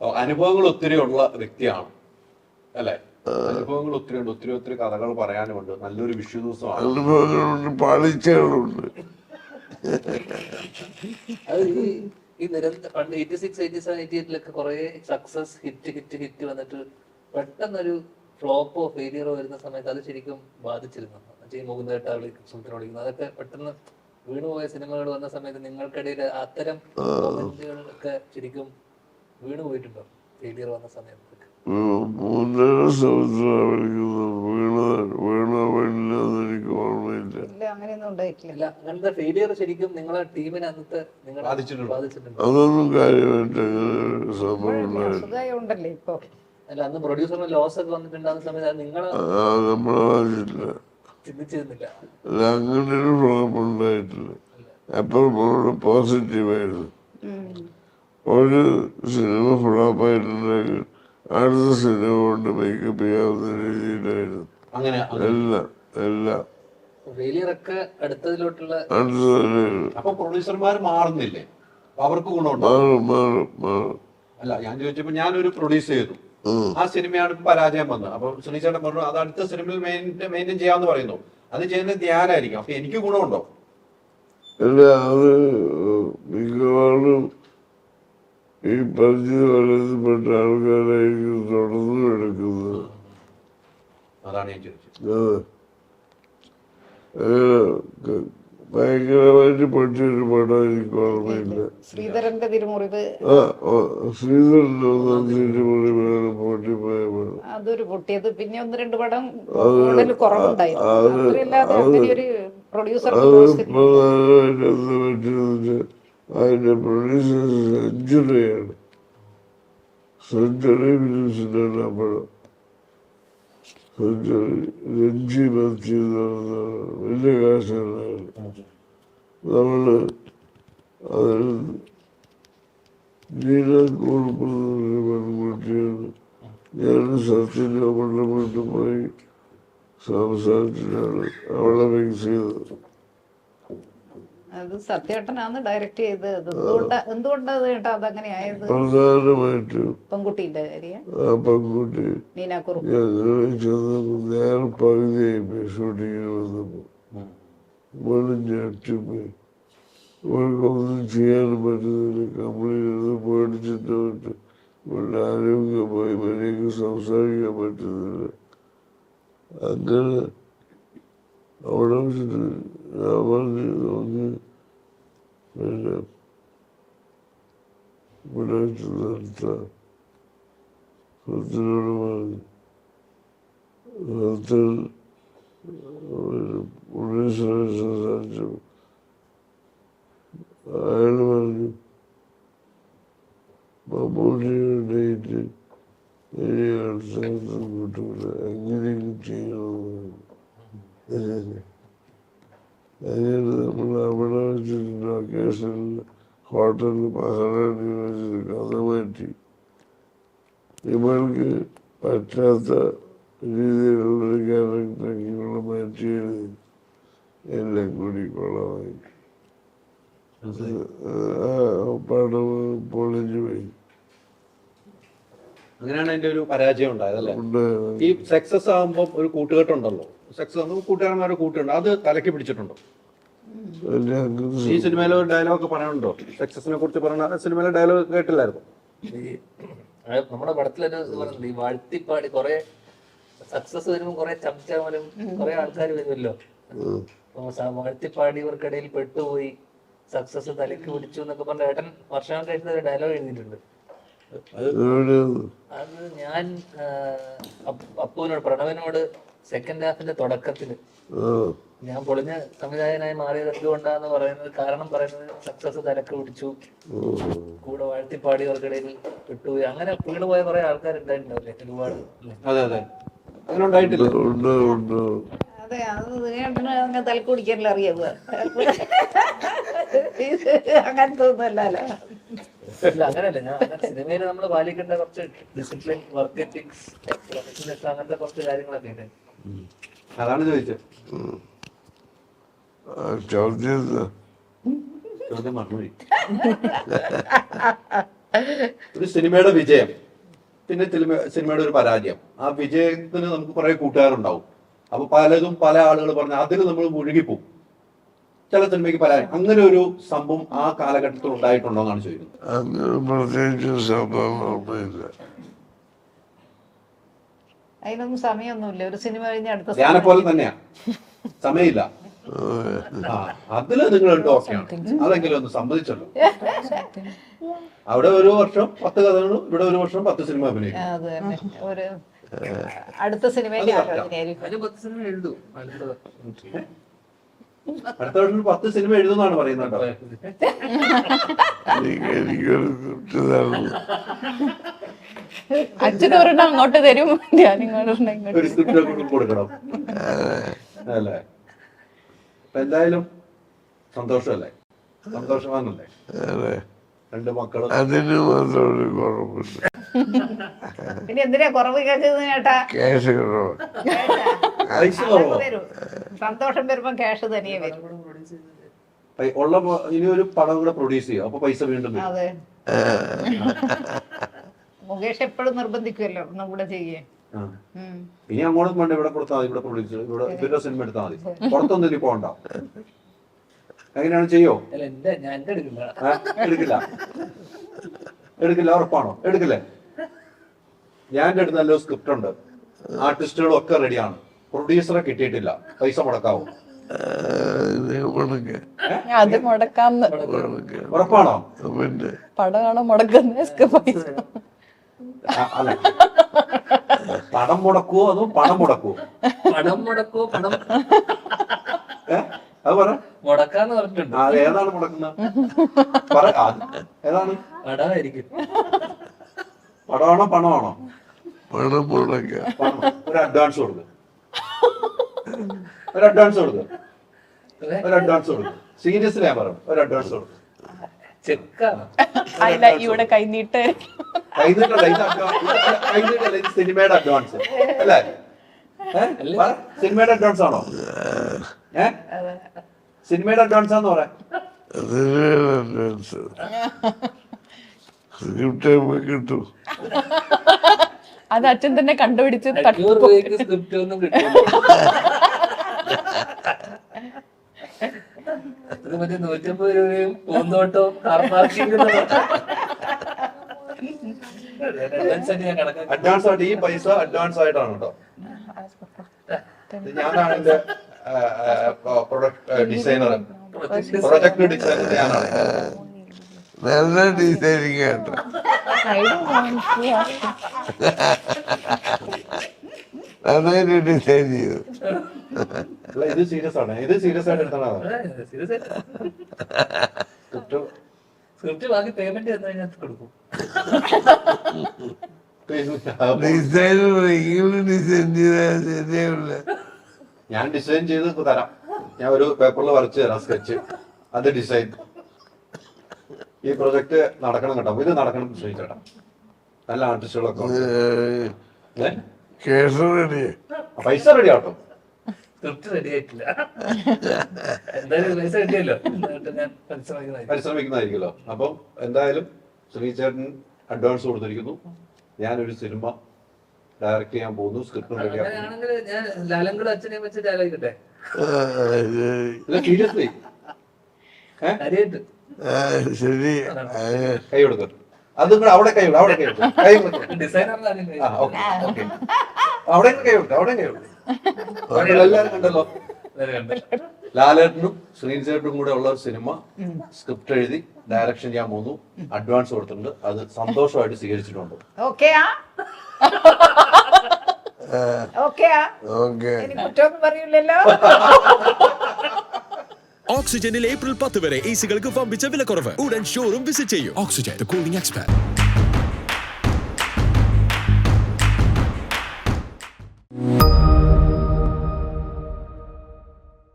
ഓ, അനുഭവങ്ങൾ ഒത്തിരി ഉള്ള വ്യക്തിയാണ്. അല്ലേ? അനുഭവങ്ങൾ ഒത്തിരി ഉണ്ട്. ഒത്തിരി ഒത്തിരി കഥകൾ പറയാനുമുണ്ട്. നല്ലൊരു വിഷു ദിവസമാണ്. അനുഭവങ്ങളുണ്ട് പാളിച്ചകളുണ്ട് അത് ഈ ഈ നിരന്തര പണ്ട് eighty six eighty seven eighty എയ്റ്റിലൊക്കെ കുറെ സക്സസ് ഹിറ്റ് ഹിറ്റ് ഹിറ്റ് വന്നിട്ട് പെട്ടെന്നൊരു ഫ്ലോപ്പോ ഫെയിലിയറോ വരുന്ന സമയത്ത് അത് ശരിക്കും ബാധിച്ചിരുന്നു. ഈ മുകുന്ദേട്ട സുമിത്ര വിളിക്കുന്നത് അതൊക്കെ പെട്ടെന്ന് വീണുപോയ സിനിമകൾ വന്ന സമയത്ത് നിങ്ങൾക്കിടയിൽ അത്തരം കമന്റുകളൊക്കെ ശരിക്കും പോയിട്ടുണ്ടോ? ഫെയിലിയർ വന്ന സമയത്ത് അങ്ങനത്തെ ഫെയിലിയർ ശരിക്കും നിങ്ങളെ ടീമിനെ അന്നത്തെ അതൊന്നും കാര്യമായിട്ട് ഇപ്പൊ? അല്ല അന്ന് പ്രൊഡ്യൂസറിന് ലോസ് ഒക്കെ വന്നിട്ടുണ്ടാകുന്ന സമയത്ത് ചിന്തിച്ചിരുന്നില്ല. അങ്ങനെ ഒരു ഫ്ലോപ്പ് ഉണ്ടായിട്ടില്ല. എപ്പോഴും പോസിറ്റീവായിരുന്നു. ഒരു സിനിമ ഫ്ലോപ്പായിട്ടുണ്ടെങ്കിൽ അടുത്ത സിനിമ കൊണ്ട് മേക്കപ്പ് ചെയ്യാവുന്ന രീതിയിലായിരുന്നു. അങ്ങനെ എല്ലാം എല്ലാം. ഫെയിലിയർ ഒക്കെ അടുത്തതിലോട്ടുള്ള അപ്പൊ പ്രൊഡ്യൂസർമാർ മാറുന്നില്ലേ? അവർക്ക് ഗുണമുണ്ടോ? മാറും മാറും മാറും. അല്ല ഞാൻ ചോദിച്ചപ്പോ ഞാനൊരു പ്രൊഡ്യൂസ് ചെയ്തു. ആ സിനിമയാണ് പരാജയം വന്നത്. അപ്പൊ പറഞ്ഞു അത് അടുത്ത സിനിമയിൽ മെയിന്റെയിൻ ചെയ്യാന്ന് പറയുന്നു. അത് ചെയ്യുന്നത് ധ്യാനായിരിക്കും. അപ്പൊ എനിക്ക് ഗുണമുണ്ടോ? മിക്കവാറും ഈ പറഞ്ഞ പലതപ്പെട്ട ആൾക്കാരായിരിക്കും തുടർന്നു എടുക്കുന്നത് അതാണ് ഞാൻ ചോദിച്ചത്. ഭയങ്കരമായിട്ട് പൊട്ടിയൊരു പടം എനിക്ക് ഓർമ്മയില്ല. ശ്രീധരന്റെ തിരുമുറി ആ ശ്രീധരന്റെ ഒന്നാം പൊട്ടിപ്പോയ പടം. അതൊരു പൊട്ടിയത്. പിന്നെ ഒന്ന് രണ്ട് പടം കുറവുണ്ടായി. കുറവുണ്ടായിരുന്നു പ്രൊഡ്യൂസർ അത് പ്രധാനമായിട്ട് എന്താ പറ്റുന്നത് അതിന്റെ പ്രൊഡ്യൂസർ സെഞ്ചുറിയാണ് സെഞ്ചുറി ഫിലിംസിനാണ് ആ പടം സെഞ്ചുറി രഞ്ജി പറയുന്ന വലിയ കാശാണ് നമ്മൾ അതിൽ നീല പറഞ്ഞ പെൺകുട്ടിയാണ് ഞാൻ സത്യനോമണ്ണ വീട്ടിൽ പോയി സംസാരിച്ചിട്ടാണ് അവളെ ഫിക്സ് ചെയ്തത്. അത് സത്യേട്ടനാണ് ഡയറക്റ്റ് ചെയ്തത് അത് എന്തുകൊണ്ടാ എന്തുകൊണ്ടാ ചേട്ടാ അതങ്ങനെ ആയത്? പ്രധാനമായിട്ടും പെൺകുട്ടീന്റെ കാര്യം. ആ പെൺകുട്ടി നീനാക്കുറുപ്പ് ഞങ്ങൾ ചെന്നപ്പോൾ നേരെ പകുതിയായി ഷൂട്ടിങ്ങിന് വന്നപ്പോൾ വെള്ളം ഞെട്ടിപ്പോയി ഇവർക്കൊന്നും ചെയ്യാനും പറ്റുന്നില്ല. കമ്പനിയിൽ പേടിച്ചിട്ട് ഇവരുടെ ആരോഗ്യമായി ഇവരേക്ക് സംസാരിക്കാൻ പറ്റുന്നില്ല. അങ്ങനെ അവിടെ വെച്ചിട്ട് പിന്നെ ഇവിടെ വെച്ച് നിർത്താം സ്വത്തിനോട് പറഞ്ഞു സ്വത്തിൽ പോലീസുമായി സംസാരിച്ചു അയാൾ പറഞ്ഞു മമ്മൂട്ടിയുടെ ഡേറ്റ് ഇനി അടുത്ത കിട്ടൂല എങ്ങനെയെങ്കിലും ചെയ്യണമെന്ന് വെച്ചിട്ട് ലൊക്കേഷനിൽ ഹോട്ടലിൽ മഹാറാണി വെച്ചിട്ട് കഥ മാറ്റി ഇവൾക്ക് പറ്റാത്ത രീതിയിലുള്ളൊരു ക്യാരക്ടറൊക്കെ ഇവിടെ മാറ്റിയത് എല്ലാം കൂടി കൊള്ളമായി പടം പൊളിഞ്ഞു പോയി. അങ്ങനെയാണ് അതിന്റെ ഒരു പരാജയം ഉണ്ടായത് അല്ലേ? ഈ സക്സസ് ആകുമ്പോൾ ഒരു കൂട്ടുകെട്ടുണ്ടല്ലോ. സക്സസ് ആകുമ്പോൾ കൂട്ടുകാരന്മാരുടെ കൂട്ടുണ്ട് അത് തലക്ക് പിടിച്ചിട്ടുണ്ടോ? ഈ സിനിമയിലെ ഒരു ഡയലോഗ് പറയാനുണ്ടോ? സക്സസിനെ കുറിച്ച് പറയുന്ന സിനിമയിലെ ഡയലോഗ് കേട്ടില്ലായിരുന്നു. നമ്മുടെ പടത്തിലൊരു ഈ വാഴ്ത്തിപ്പാടി കുറെ സക്സസ് വരുമ്പോൾ കുറെ ചമച്ചാമലും കുറെ ആൾക്കാർ വരുമല്ലോ. വാഴ്ത്തിപ്പാടിയവർക്കിടയിൽ പെട്ടുപോയി സക്സസ് തലക്ക് പിടിച്ചു എന്നൊക്കെ പറഞ്ഞ ഏട്ടൻ വർഷം കഴിഞ്ഞ ഒരു ഡയലോഗ് എഴുതിയിട്ടുണ്ട്. അത് ഞാൻ അപ്പുവിനോട് പ്രണവനോട് സെക്കൻഡ് ഹാഫിന്റെ തുടക്കത്തിൽ. ഞാൻ പൊളിഞ്ഞ സംവിധായകനായി മാറിയത് എന്തുകൊണ്ടാന്ന് പറയുന്നത് കാരണം പറയുന്നത് സക്സസ് തലക്ക് പിടിച്ചു. കൂടെ വാഴ്ത്തിപ്പാടിയവർക്കിടയിൽ വിട്ടുപോയി അങ്ങനെ വീണുപോയ കുറെ ആൾക്കാരുണ്ടായിട്ടുണ്ടാവില്ലേ ഒരുപാട്? അതെ അതെ. അങ്ങനെ ഉണ്ടായിട്ടില്ല. ഉണ്ട് ഉണ്ട് അതെ അത് അങ്ങനെ തലക്ക് കുടിക്കാനല്ല അറിയാവുക അങ്ങനത്തെ ഒന്നുമല്ലല്ലോ. ഇല്ല അങ്ങനെയല്ല. ഞാൻ സിനിമയിൽ നമ്മൾ പാലിക്കേണ്ട കുറച്ച് ഡിസിപ്ലിൻ വർക്ക് എത്തിക്സ് അങ്ങനത്തെ കുറച്ച് കാര്യങ്ങളൊക്കെ ഉണ്ട്. അതാണ് ചോദിച്ചത്. ചോദ്യം? ചോദ്യം മറന്നുപോയി. ഒരു സിനിമയുടെ വിജയം പിന്നെ സിനിമയുടെ ഒരു പരാജയം. ആ വിജയത്തിന് നമുക്ക് കുറെ കൂട്ടുകാരുണ്ടാവും. അപ്പൊ പലതും പല ആളുകൾ പറഞ്ഞ അതിൽ നമ്മൾ മുഴുകിപ്പോവും. ചില സിനിമയ്ക്ക് പല അങ്ങനെ ഒരു സംഭവം ആ കാലഘട്ടത്തിൽ ഉണ്ടായിട്ടുണ്ടോ എന്നാണ് ചോദിക്കുന്നത്. അങ്ങനെ പ്രത്യേകിച്ച് സംഭവം അതിനൊന്നും സമയമൊന്നുമില്ല. ഒരു സിനിമ കഴിഞ്ഞ അടുത്ത ധ്യാനെ പോലെ തന്നെയാ. സമയമില്ല. അതിൽ നിങ്ങൾ ഓക്കെയാണ് അതെങ്കിലും ഒന്ന് സമ്മതിച്ചല്ലോ. അവിടെ ഒരു വർഷം പത്ത് കഥകളും ഇവിടെ ഒരു വർഷം പത്ത് സിനിമ അഭിനയിക്കും. അത് ഒരു അടുത്ത സിനിമ എഴുതും. അടുത്ത അടുത്ത വർഷം പത്ത് സിനിമ എഴുതുന്നാണ് പറയുന്നത് അച്ഛൻ ഒരെണ്ണം അങ്ങോട്ട് തരും ഞാൻ ഇങ്ങോട്ട് ഇങ്ങോട്ട് ഒരു സ്ക്രിപ്റ്റ് കൊടുക്കണം. അല്ലേ? അപ്പൊ എന്തായാലും സന്തോഷമല്ലേ? സന്തോഷവാനല്ലേ? അതെ. രണ്ട് മക്കളും. അതിന് മാത്രം ഒരു കുഴപ്പമില്ല പിന്നെ എന്തിനാ കുറവ് കേൾക്കുന്നത് ചേട്ടാ? ക്യാഷ് കുറവ്. പൈസ അതൊക്കെ കുറവോ വരും സന്തോഷം വരുമ്പോ ക്യാഷ് തനിയെ വരും. പൈ- ഉള്ള പ- ഇനി ഒരു പടം കൂടെ പ്രൊഡ്യൂസ് ചെയ്യും. അപ്പൊ പൈസ വീണ്ടും വരും. അതെ. മുകേഷ് എപ്പോഴും നിർബന്ധിക്കുമല്ലോ ഒന്നും കൂടെ ചെയ്യേ. ഇനി അങ്ങോട്ടും വേണ്ട ഇവിടെ കൊടുത്താൽ മതി ഇവിടെ പ്രൊഡ്യൂസ് ഇവിടെ ഇവരുടെ സിനിമ എടുത്താൽ മതി. പുറത്തൊന്നും ഇനി പോകണ്ട എങ്ങനെയാണ് ചെയ്യോ? എടുക്കില്ല. എടുക്കില്ല. ഉറപ്പാണോ? എടുക്കില്ലേ? ഞാൻ എന്റെ അടുത്ത് നല്ലൊരു സ്ക്രിപ്റ്റ് ഉണ്ട്. ആർട്ടിസ്റ്റുകളും ഒക്കെ റെഡിയാണ് പ്രൊഡ്യൂസറെ കിട്ടിയിട്ടില്ല. പൈസ മുടക്കാവും. മുടക്ക. അത് മുടക്കാന്ന്. ഉറപ്പാണോ? പടം പടമാണോ മുടക്കുന്ന പൈസ പണം മുടക്കുവോ അതോ പണം മുടക്കുവോ? പണം മുടക്കുവോ പണം അത് പറ. മുടക്കാന്ന് പറഞ്ഞിട്ടുണ്ട്. അത് ഏതാണ് മുടക്കുന്നത് പറ. ഏതാണ്? പടമായിരിക്കും. പടമാണോ പണമാണോ? പണം മുടക്ക ഒരു അഡ്വാൻസ് കൊടുക്കുക ഒരു അഡ്വാൻസ് കൊടുക്കുക ഒരു അഡ്വാൻസ് കൊടുക്കുക സീരിയസ്ലി ഞാൻ പറഞ്ഞു ഒരു അഡ്വാൻസ് കൊടുക്കുക ചെക്കാണ് ഇവിടെ കൈനീട്ട് കൈനീട്ടല്ല ഇത് അഡ്വാൻസ് കൈനീട്ടല്ല ഇത് സിനിമയുടെ അഡ്വാൻസ് അല്ലേ? സിനിമയുടെ അഡ്വാൻസ് ആണോ? ഏ? സിനിമയുടെ അഡ്വാൻസ് ആണെന്ന് പറയാം അഡ്വാൻസ് സ്ക്രിപ്റ്റ് കിട്ടും. അത് അച്ഛൻ തന്നെ കണ്ടുപിടിച്ച് സ്ക്രിപ്റ്റ് ഒന്നും കിട്ടില്ല നൂറ്റമ്പത് രൂപയും പൂന്തോട്ടവും കാർ പാർക്കിംഗ് അഡ്വാൻസ് ആയിട്ട് ഈ പൈസ അഡ്വാൻസ് ആയിട്ടാണ് കേട്ടോ. ഞാനാണ് എന്റെ പ്രൊഡക്ട് ഡിസൈനർ പ്രൊജക്ട് ഡിസൈനർ ഞാനാണ്. നല്ല ഡിസൈനിങ് കേട്ടോ നന്നായിട്ട് ഡിസൈൻ ചെയ്തു. ഇത് സീരിയസ് ആണ്. ഇത് സീരിയസ് ആയിട്ട് എടുത്തതാണ്. സീരിയസ് സ്ക്രിപ്റ്റ് ബാക്കി പേയ്മെന്റ് തന്നു കഴിഞ്ഞാൽ കൊടുക്കും. ഇങ്ങനെ ഡിസൈൻ ചെയ്താൽ ശരിയാവില്ല ഞാൻ ഡിസൈൻ ചെയ്ത് തരാം. ഞാൻ ഒരു പേപ്പറിൽ വരച്ച് തരാം സ്കെച്ച് അത് ഡിസൈൻ ഈ പ്രൊജക്ട് നടക്കണം കേട്ടോ. ഇത് നടക്കണം ശ്രമിച്ചേട്ടാ നല്ല ആർട്ടിസ്റ്റുകളൊക്കെ കേസ് റെഡി പൈസ റെഡി ആട്ടോ സ്ക്രിപ്റ്റ് റെഡി ആയിട്ടില്ല. എന്തായാലും പൈസ കിട്ടിയല്ലോ. എന്നിട്ട് ഞാൻ പരിശ്രമിക്കുന്നതായിരിക്കും. പരിശ്രമിക്കുന്നതായിരിക്കുമല്ലോ. അപ്പം എന്തായാലും ശ്രീചേട്ടൻ അഡ്വാൻസ് കൊടുത്തിരിക്കുന്നു. ഞാനൊരു സിനിമ ഡയറക്റ്റ് ചെയ്യാൻ പോകുന്നു. സ്ക്രിപ്റ്റ് റെഡി ആക്കുന്നു. അങ്ങനെയാണെങ്കിൽ ഞാൻ ലാലങ്കട് അച്ഛനെ വെച്ച് ആലോചിക്കട്ടെ ഇല്ല സീരിയസ്ലി ശരി. കൈ കൊടുക്കും. അത് നിങ്ങൾ അവിടെ കൈ കൊടുക്കും അവിടെ കൈ ഓക്കെ അവിടെ കൈ അവിടെ കൈ കൊടുക്കും. എല്ലാവരും കണ്ടല്ലോ. ലാലേട്ടനും ശ്രീചേട്ടനും കൂടെ ഉള്ള ഒരു സിനിമ സ്ക്രിപ്റ്റ് എഴുതി ഡയറക്ഷൻ ചെയ്യാൻ പോന്നു അഡ്വാൻസ് കൊടുത്തിട്ടുണ്ട്. അത് സന്തോഷമായിട്ട് സ്വീകരിച്ചിട്ടുണ്ട്. ഓക്കേ ഓക്കെയാ ഓക്കെ ഇനി കുറ്റമൊന്നും പറയൂലല്ലോ ഓക്സിജനിൽ ഏപ്രിൽ പത്ത് വരെ എ സികൾക്ക് വമ്പിച്ച വിലക്കുറവ്. ഉടൻ ഷോറൂം വിസിറ്റ് ചെയ്യൂ. Oxygen cooling expert